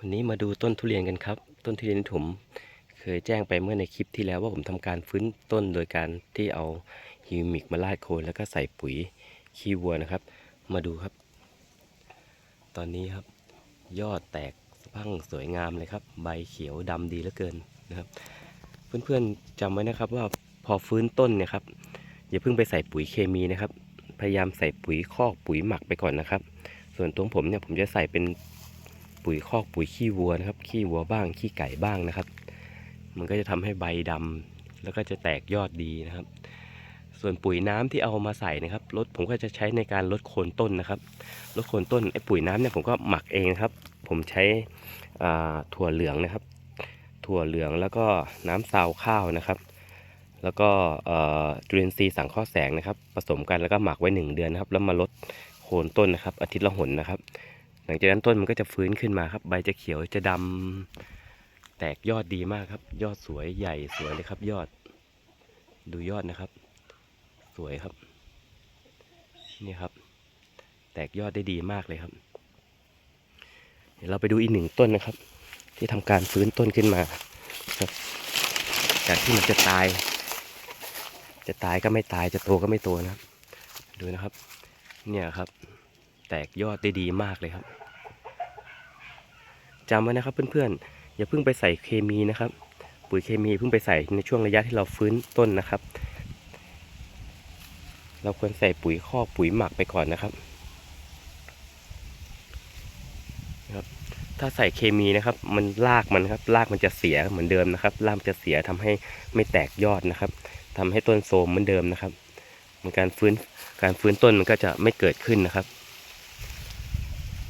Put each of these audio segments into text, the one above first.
วันนี้มาดูต้นทุเรียนกันครับ ต้นทุเรียนที่ผมเคยแจ้งไปเมื่อในคลิปที่แล้วว่าผมทำการฟื้นต้นโดยการที่เอาฮิวมิกมาลาดโคนแล้วก็ใส่ปุ๋ยขี้วัวนะครับ มาดูครับ ตอนนี้ครับ ยอดแตกสะพรังสวยงามเลยครับ ใบเขียวดำดีเหลือเกินนะครับ เพื่อนๆจำไว้นะครับว่าพอฟื้นต้นเนี่ยครับอย่าเพิ่งไปใส่ปุ๋ยเคมีนะครับ พยายามใส่ปุ๋ยคอกปุ๋ยหมักไปก่อนนะครับ ส่วนตัวผมเนี่ยผมจะใส่เป็น ปุ๋ยคอกปุ๋ยขี้วัวนะครับ ขี้วัวบ้างขี้ไก่บ้างนะครับ มันก็จะทำให้ใบดำแล้วก็จะแตกยอดดีนะครับ ส่วนปุ๋ยน้ำที่เอามาใส่นะครับลดผมก็จะใช้ในการลดโคนต้นนะครับ ลดโคนต้นไอ้ปุ๋ยน้ำเนี่ยผมก็หมักเองนะครับ ผมใช้ถั่วเหลืองนะครับ ถั่วเหลืองแล้วก็น้ำซาวข้าวนะครับแล้วก็จุลินทรีย์สังเคราะห์แสงนะครับ ผสมกันแล้วก็หมักไว้หนึ่งเดือนนะครับ แล้วมาลดโคนต้นนะครับ อาทิตย์ละหนนะครับ หลังจากนั้นต้นมันก็จะฟื้นขึ้นมาครับ ใบจะเขียวจะดำแตกยอดดีมากครับ ยอดสวยใหญ่สวยเลยครับ ยอด ดูยอดนะครับ สวยครับ นี่ครับ แตกยอดได้ดีมากเลยครับ เดี๋ยวเราไปดูอีกหนึ่งต้นนะครับ ที่ทำการฟื้นต้นขึ้นมาครับจากที่มันจะตาย จะตายก็ไม่ตายจะโตก็ไม่โตนะครับ ดูนะครับ เนี่ยครับ แตกยอดได้ดีมากเลยครับ จำไว้นะครับเพื่อนๆอย่าเพิ่งไปใส่เคมีนะครับ ปุ๋ยเคมีเพิ่งไปใส่ในช่วงระยะที่เราฟื้นต้นนะครับ เราควรใส่ปุ๋ยคอกปุ๋ยหมักไปก่อนนะครับนะครับถ้าใส่เคมีนะครับ มันรากมันครับรากมันจะเสียเหมือนเดิมนะครับรากมันจะเสียทำให้ไม่แตกยอดนะครับทำให้ต้นโทมเหมือนเดิมนะครับมือนการฟื้นการฟื้นต้นมันก็จะไม่เกิดขึ้นนะครับ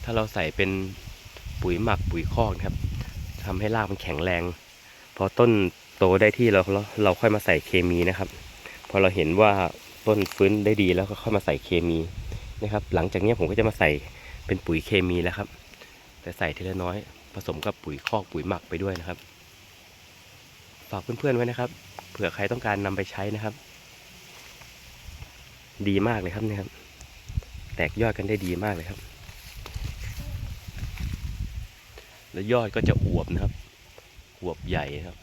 ถ้าเราใส่เป็น ปุ๋ยหมักปุ๋ยคอกนะครับทำให้รากมันแข็งแรงพอต้นโตได้ที่เราเราเราค่อยมาใส่เคมีนะครับพอเราเห็นว่าต้นฟื้นได้ดีแล้วก็ค่อยมาใส่เคมีนะครับ หลังจากนี้ผมก็จะมาใส่เป็นปุ๋ยเคมีแล้วครับ แต่ใส่ทีละน้อย ผสมกับปุ๋ยคอกปุ๋ยหมักไปด้วยนะครับฝากเพื่อนๆไว้นะครับ เผื่อใครต้องการนำไปใช้นะครับ ดีมากเลยครับเนี่ยครับ แตกยอดกันได้ดีมากเลยครับ แล้วยอดก็จะอวบนะครับอวบใหญ่ครับ